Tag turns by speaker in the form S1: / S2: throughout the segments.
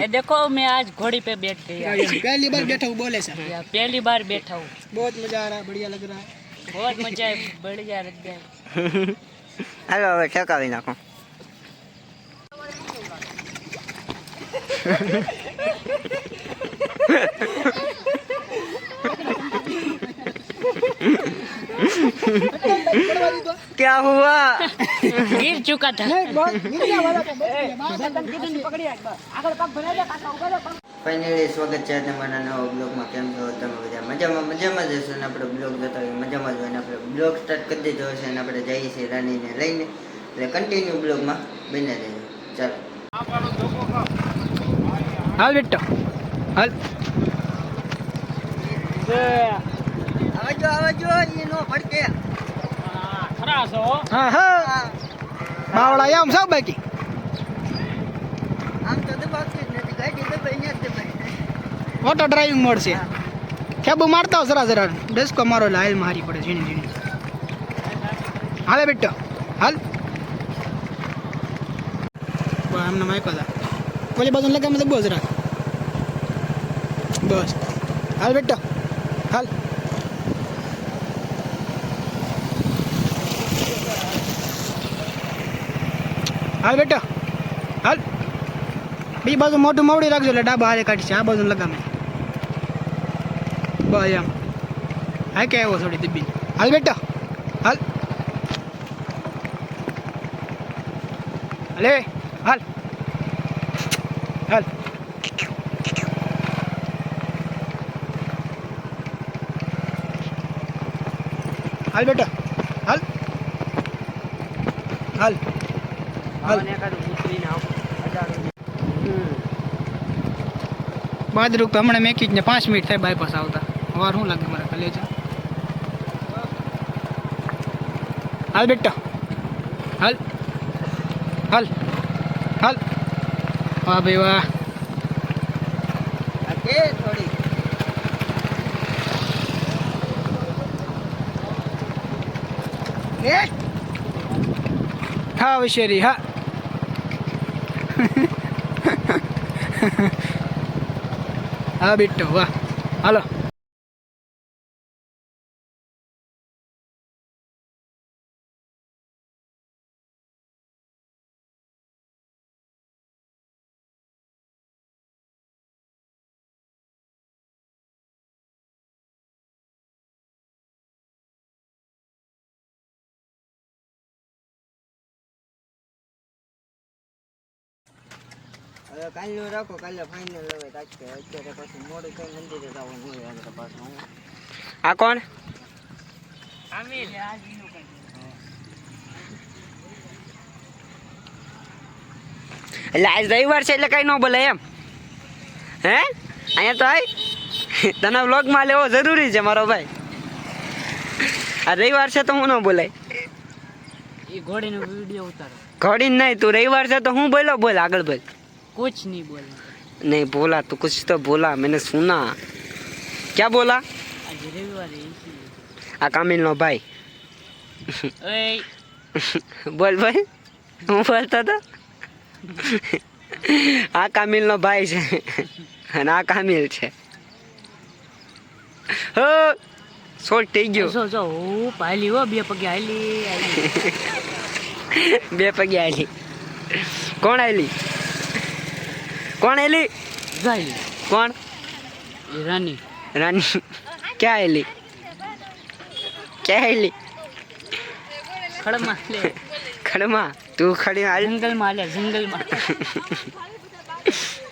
S1: ए देखो मैं आज घोड़ी पे बैठ गया
S2: पहली बार बैठा हूँ बोले सर
S1: पहली बार बैठा हूँ
S2: बहुत मजा आ रहा है बढ़िया लग रहा है
S1: बहुत मजा है बढ़िया लग रहा
S3: है हेलो હવે ઠેકા લઈ નાખો Ha क्या हुआ
S1: गिर चुका था
S3: ફાઇનલી સ્વાગત છે તમારા નવા બ્લોગમાં કેમ છો તમે બધા મજામાં મજામાં જ હશો ને આપણે બ્લોગ જોતા હોય મજામાં જ આપણે બ્લોગ સ્ટાર્ટ કરી દીધો હશે ને આપણે જઈએ છીએ રાનીને લઈને એટલે કન્ટિન્યુ બ્લોગમાં બને રહીએ ચાલો
S2: હાલ બેટો હાલ
S3: આવજો આવજો ઈ નો ભડકે ખરા છો
S2: હા હા બાવળા આમ છો બાકી
S3: આમ તો દબાવતી જ નથી ગાડી દબાઈ નથી દબાઈ
S2: ઓટો ડ્રાઇવિંગ મોડ છે ખેબુ મારતા હો જરા જરા ડેસ્કો મારો લાઈલ મારી પડે ઝીણી ઝીણી હાલે બેટો હાલ એમને માયકો હતા ઓલી બાજુ લગામ દબો જરા બસ હાલ બેટો हाल बेटा हाल बी बाजू मोटू मवड़ी रखो एट डाबा हाथ काटी से बाजू लगा बम हाई क्या आव थोड़ी दिब्बी हाल बेटो हाल हले हाल हाल हाल बेटा हल हाल બાદરૂપ હમણાં મેકી જ ને પાંચ મિનિટ થાય બાયપાસ આવતા વાર શું લાગે મારા કલેજ હાલ બેટા હાલ હાલ હાલ વાહ ભાઈ વાહ હા વિશેરી હા હા બિટ્ટો વાહ હાલો
S3: હવે કાલનું રાખો કાલે ફાઇનલ હવે કાચકે અત્યારે પાછું મોડું કઈ મંદિરે જવાનું હોય આગળ પાછું આ કોણ એટલે આજ રવિવાર છે એટલે કઈ ન બોલાય એમ હે અહીંયા તો આય તને વ્લોગમાં લેવો જરૂરી છે મારો ભાઈ આ રવિવાર છે તો હું ન બોલાય
S1: ઘોડીનો વિડીયો ઉતારો
S3: ઘોડી નહીં તું રવિવાર છે તો હું બોલો બોલ આગળ બોલ
S1: कुछ नहीं बोला
S3: नहीं बोला तो कुछ तो बोला मैंने सुना क्या बोला આ કામિલનો ભાઈ બોલ ભાઈ હું બોલતો હતો આ કામિલનો ભાઈ છે અને આ કામિલ છે હો શોર્ટ થઈ ગયો
S1: જો જો હું પાલી હો બે પગે હાલી
S3: બે પગે હાલી કોણ હાલી કોણ એલી
S1: ગાયલી
S3: કોણ
S1: રાની
S3: રાની ક્યાં એલી ક્યાં એલી
S1: ખડમાં
S3: ખડમાં તું ખડી
S1: જંગલમાં આલ્યા જંગલમાં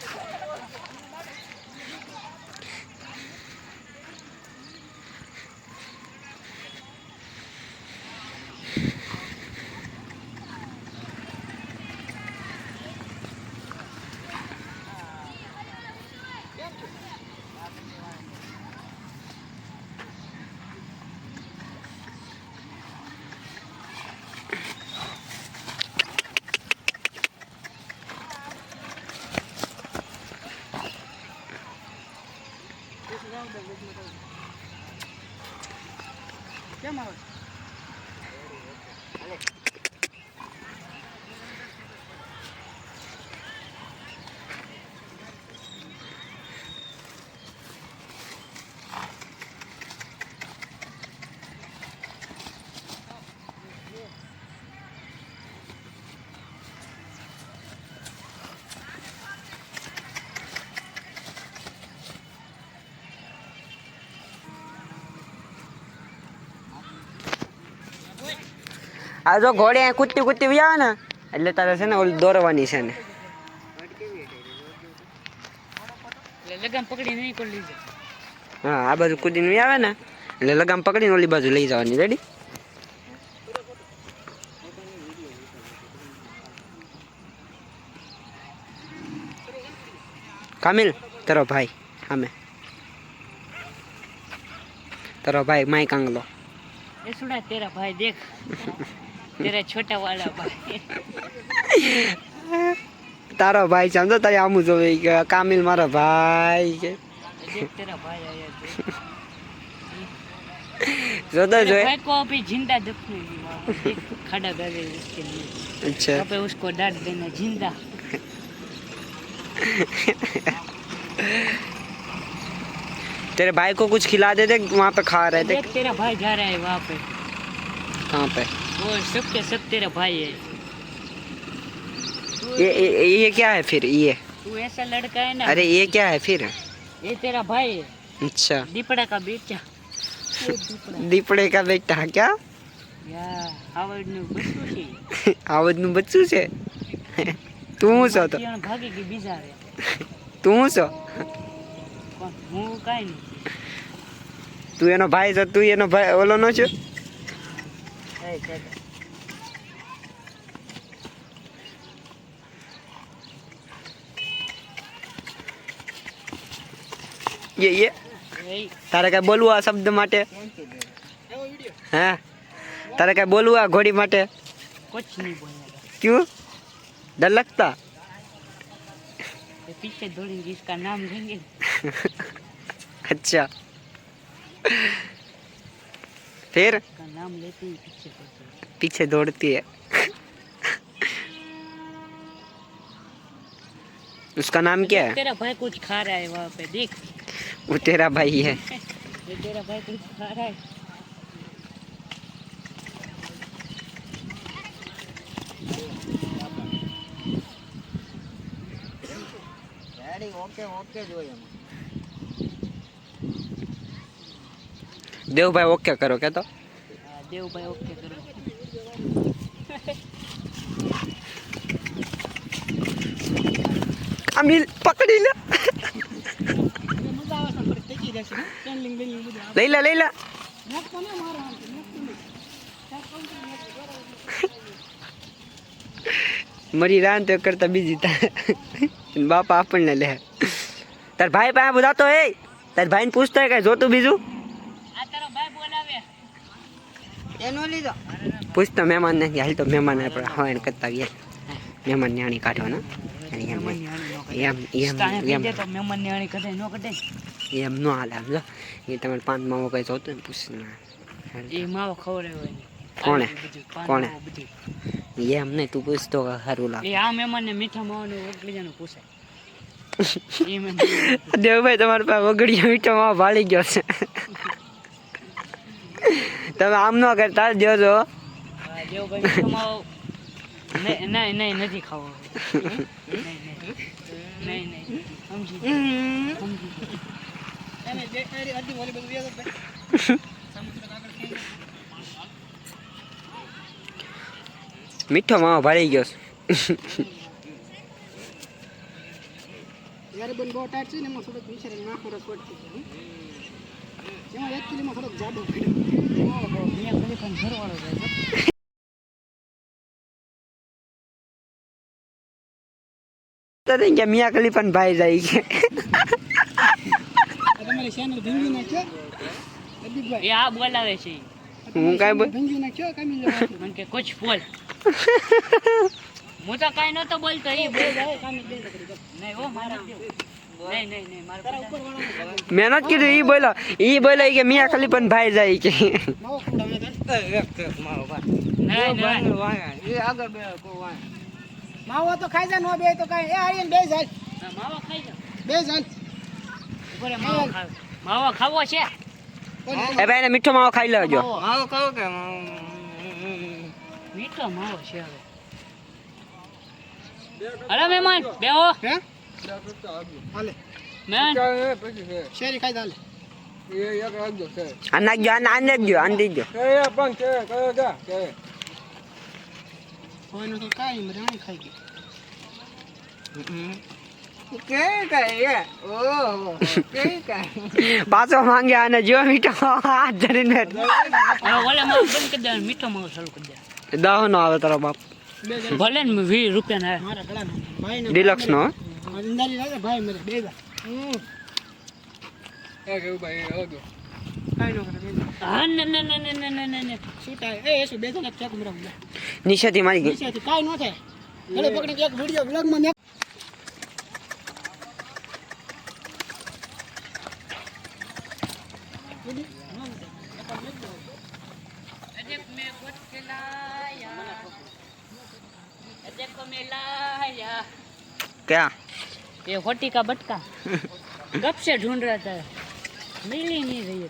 S2: કેમ આવે
S4: આ જો ઘોડે કૂદતી કૂદતી બી આવે ને એટલે તારે છે ને ઓલી દોરવાની છે ને
S1: લગામ પકડીને નહીં કોણ લઈ જાય
S4: હા આ બાજુ કૂદીને નહીં આવે ને એટલે લગામ પકડીને ઓલી બાજુ લઈ જવાની રેડી કામિલ તારો ભાઈ સામે તારો ભાઈ માઈક આંગલો
S1: એ સુડા તેરા ભાઈ દેખ જરા છોટા વાળા ભાઈ
S4: तारा ભાઈ સમજો તારે આમ જોવે કે કામિલ મારો ભાઈ કે જોતા જોએ
S1: भाई को अभी जिंदा दफने की खड़ा कर रहे उसके लिए
S4: अच्छा
S1: अबे उसको डांट देना जिंदा
S4: तेरे भाई को कुछ खिला दे दे वहाँ पे खा रहे थे
S1: तेरा भाई जा रहा है वहाँ पे
S4: कहाँ पे
S1: वो सब के सब तेरे भाई है
S4: ये, ये ये क्या है फिर ये
S1: तू ऐसा लड़का है ना
S4: अरे ये क्या है फिर
S1: ये तेरा भाई है
S4: अच्छा
S1: दीपड़ा का बेटा
S4: દીપડે કા બેટા ક્યાં
S1: આવડનું બચ્ચું છે
S4: આવડનું બચ્ચું છે તું છો તો
S1: ભાગી ગઈ બીજા રે
S4: તું છો
S1: હું કાઈ નહીં
S4: તું એનો ભાઈ છો તું એનો ભાઈ ઓલો નો છો ये ये तारे કઈ बोलू आ शब्द माटे हाँ तारे કઈ बोलू आ घोड़ी माटे
S1: कुछ नहीं बोलेगा
S4: क्यों डर लगता
S1: पीछे दौड़ेंगे इसका नाम लेंगे
S4: अच्छा फिर
S1: नाम लेती पीछे
S4: पीछे दौड़ती है उसका नाम क्या है
S1: तेरा भाई कुछ खा रहा है वहाँ पे देख
S4: वो तेरा भाई है
S1: तेरा भाई कुछ खा रहा है
S4: देव भाई ओके करो
S1: क्या तो દેવભાઈ ઓકે કરો
S4: અમીલ પકડી લે લઈ લે લઈ લે મરી રાન તો કરતા બીજી તા બાપા આપણને લે તાર ભાઈ પાસે બધા તો એ તાર ભાઈને પૂછતો કઈ જોતું બીજું
S1: એ
S4: નો લીધો પૂછ તો મેમાન ને કી હાલ તો મેમાન હે અપરા હવાયન કરતા વે મેમાન ન્યાણી કાઢો ના ન્યાણી
S1: યામ
S4: યામ
S1: યામ જો તો મેમાન ન્યાણી કઢે નો કઢે
S4: એમ નો આલે આમ જો એ તમને પાંચ માવો કઈ જોતો પૂછના
S1: એ માવો ખવરે હોય
S4: કોણે કોણે યે અમને તું પૂછ તો હારું લાગ
S1: એ આ મેમાન ને મીઠા માવાનો વગડીયાનો પૂછાય
S4: દેવભાઈ તમારા પાસે વગડીયા ઇટમો વા ભાળી ગયો છે તમે આમ ન કરતા જોજો
S1: નથી ખાવો
S4: મીઠો માવો ભરાઈ ગયો
S2: યાર બન બહુ ટાઈટ છે ને એમાં થોડુંક વિચારીને માખું રસ પડતી એમાં
S4: એક કિલોમાં ભાઈ જાય છે
S2: તમારી ચેનલ
S1: આ બોલાવે છે
S4: હું કાઈ બોલ
S1: બોલ હું તો કાઈ નતો બોલતો એ બોલ કામી દે નહીં ઓ મારા
S4: મહેનત કીધું એ બોલો એ બોલો કે મિયા ખાલી પણ ભાઈ જાય કે
S2: માવો તો ખાઈ જાય નો બે તો કાઈ એ આવીને બે જાય
S1: માવો ખાઈ જાય
S2: બે જાય
S1: માવો ખાવો છે
S4: એ ભાઈ ને મીઠો માવો ખાઈ લેજો
S1: માવો કહો કે મીઠો માવો છે હવે અરે મહેમાન બેહો
S2: હે શેરી ખાઈ ચાલે અનાજ
S4: પાછો માંગ્યા અને જો મીઠો હાથ
S1: મીઠો
S4: દહ નો આવે તારો બાપ
S1: ભલે ને વીસ રૂપિયા નો
S2: અંદાજી લાગે ભાઈ મને બે ગા એ કેવું ભાઈ હતો
S4: નિશાથી મારી ગઈ
S2: કાંઈ ન થાય પકડી એક વિડીયો બ્લોગમાં
S1: देखो मैं लाया
S4: क्या
S1: ये होटी का बटका कब से ढूंढ रहा था मिल ही नहीं रही है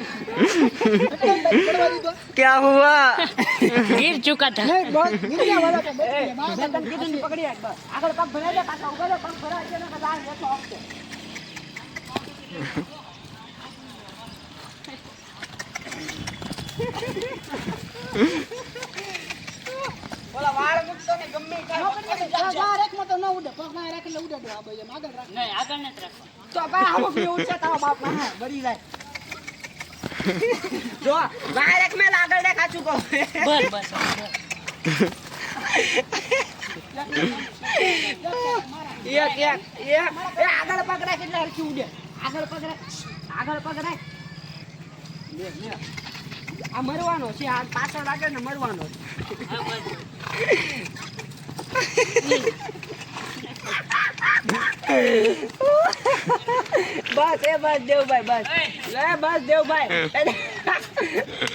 S4: क्या हुआ
S1: गिर चुका था नहीं आगे नहीं
S2: तो अबे हम भी उठे तो बाप बड़ी જો ડાયરેક્ટ મેં આગળ દે કાચું કહો
S1: બસ બસ
S2: એક એક એક એ આગળ પકડાય કેટલા હરખી ઉડે આગળ પકડાય આગળ પકડાય આ મરવાનો છે આ પાછળ લાગે ને મરવાનો છે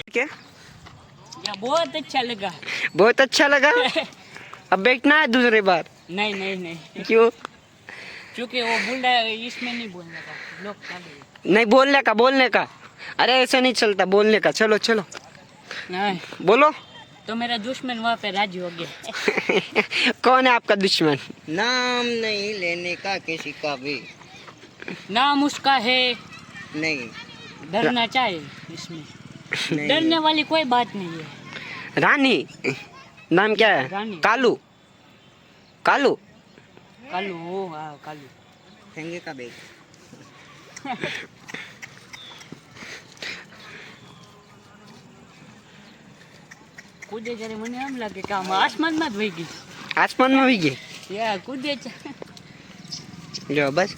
S4: क्या
S1: बहुत अच्छा लगा
S4: बहुत अच्छा लगा अब बैठना है दूसरी बार
S1: नहीं नहीं नहीं
S4: क्यों
S1: क्योंकि वो बोल रहा है इसमें नहीं बोलने का लोग
S4: नहीं बोलने का बोलने का अरे ऐसा नहीं चलता बोलने का चलो चलो बोलो
S1: तो मेरा दुश्मन वहाँ पे राजी हो गया
S4: कौन है आपका दुश्मन
S3: नाम नहीं लेने का किसी का भी
S1: नाम उसका है
S3: नहीं
S1: डरना चाहे इसमें डरने वाली कोई बात नहीं है
S4: रानी नाम क्या है
S1: रानी
S4: कालू कालू
S1: कालू हाँ कालू
S3: का बेटा
S1: કૂદે ત્યારે મને એમ લાગે કે આમાં આસમાનમાં જ વહી ગઈ
S4: આસમાનમાં વહી ગઈ
S1: યા કૂદે
S4: જો બસ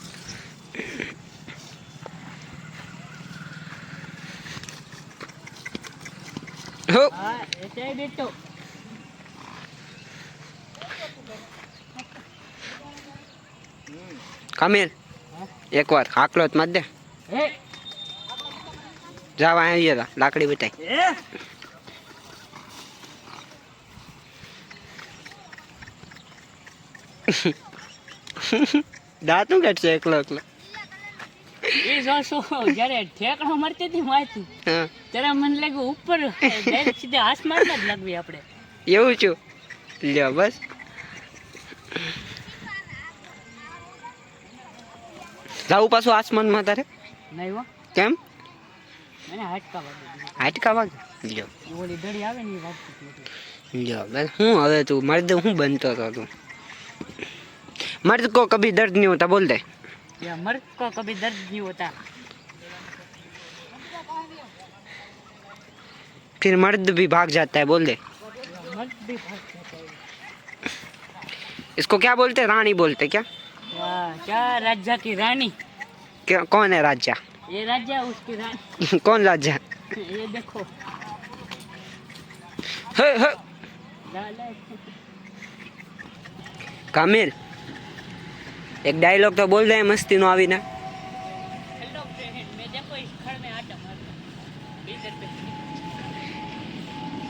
S4: કમેલ એકવાર હાકલો જ મત દે જવા આવી હતા લાકડી
S1: બતાવી
S4: દાંતું કાઢશે એકલો એકલો
S1: એ જોશો જ્યારે ઠેકડો મરતી હતી માહિતી ત્યારે મને લાગ્યું ઉપર સીધા આસમાનમાં જ લાગવી આપણે
S4: એવું છું લ્યો બસ જાવું પાછું આસમાનમાં તારે
S1: નહીં
S4: કેમ
S1: મને હાટકા વાગે
S4: હાટકા વાગે લ્યો
S1: ઓલી દડી આવે ને એ વાગતી
S4: લ્યો બસ હું હવે તું મારી દે હું બનતો હતો તું मर्द को कभी दर्द नहीं होता बोल दे
S1: या मर्द को कभी दर्द नहीं होता
S4: फिर मर्द भी भाग जाता है बोल दे
S1: मर्द भी भाग जाता है
S4: इसको क्या बोलते हैं रानी बोलते क्या
S1: क्या राजा की रानी
S4: क्या कौन है राजा
S1: ये राजा उसकी रानी
S4: कौन राजा
S1: ये देखो
S4: हे हे कामिर एक
S1: કામિલ એક ડાયલોગ તો બોલ દે મસ્તીનો આવીને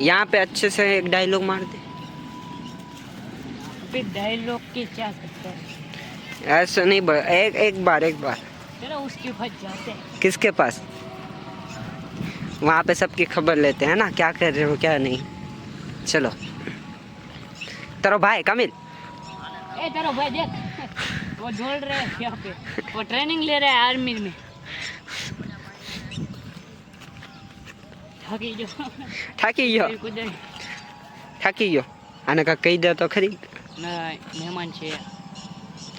S4: यहाँ पे अच्छे से एक डायलॉग मार दे
S1: डायलॉग की क्या सकता है
S4: ऐसा नहीं एक एक बार एक बार
S1: तेरा उसके पास जाते हैं
S4: किसके पास वहाँ पे सबकी खबर लेते हैं ना क्या कर रहे हो क्या नहीं चलो तरो भाई कमिल
S1: ए वो रहे हैं पे वो ट्रेनिंग ले रहे हैं आर्मी में आने
S4: का कई दे
S1: तो खरीद मेहमान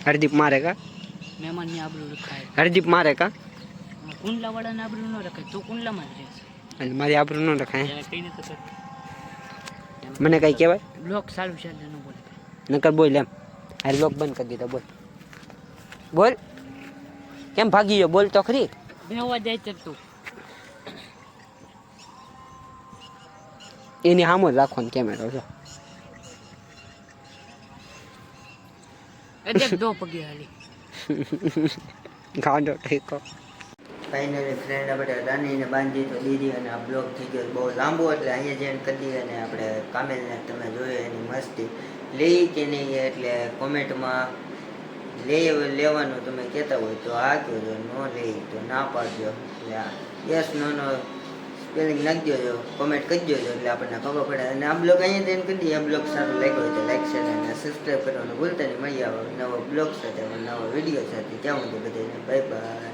S4: हरदीप मारेगा मेहमान
S1: हरदीप मारेगा कौन लवड़ा ना आबरू ना रखे तो
S4: कौन मार रहे हैं आबरू
S1: ना रखा है तो
S4: मैंने कही क्या
S1: भाई लोग सालू शायद ना
S4: बोले ना कर હાલ લોક બંધ કરી દીધો બોલ બોલ કેમ ભાગી ગયો બોલ તો ખરી
S1: ભેવા જાય છે તું
S4: એની સામે જ રાખો ને કેમેરો જો
S3: બાંધી દીધી અને આ બ્લોગ ગયો બહુ લાંબુ એટલે અહીંયા જઈને કરી અને આપણે ને તમે જોયો એની મસ્તી લે કે નહીં એટલે કોમેન્ટમાં લે લેવાનું તમે કહેતા હોય તો આ કહેજો ન લે તો ના પાડજો એટલે યસ નો નો સ્પેલિંગ નાખી દેજો કોમેન્ટ કરી દેજો એટલે આપણને ખબર પડે અને આ બ્લોગ અહીંયા તેમ કરી દઈએ આ બ્લોગ સારું લાગ્યો હોય તો લાઈક શેર અને સબસ્ક્રાઈબ કરવાનું ભૂલતા નહીં મળી આવો નવો બ્લોગ સાથે નવો વિડીયો સાથે ત્યાં સુધી બધાને બાય બાય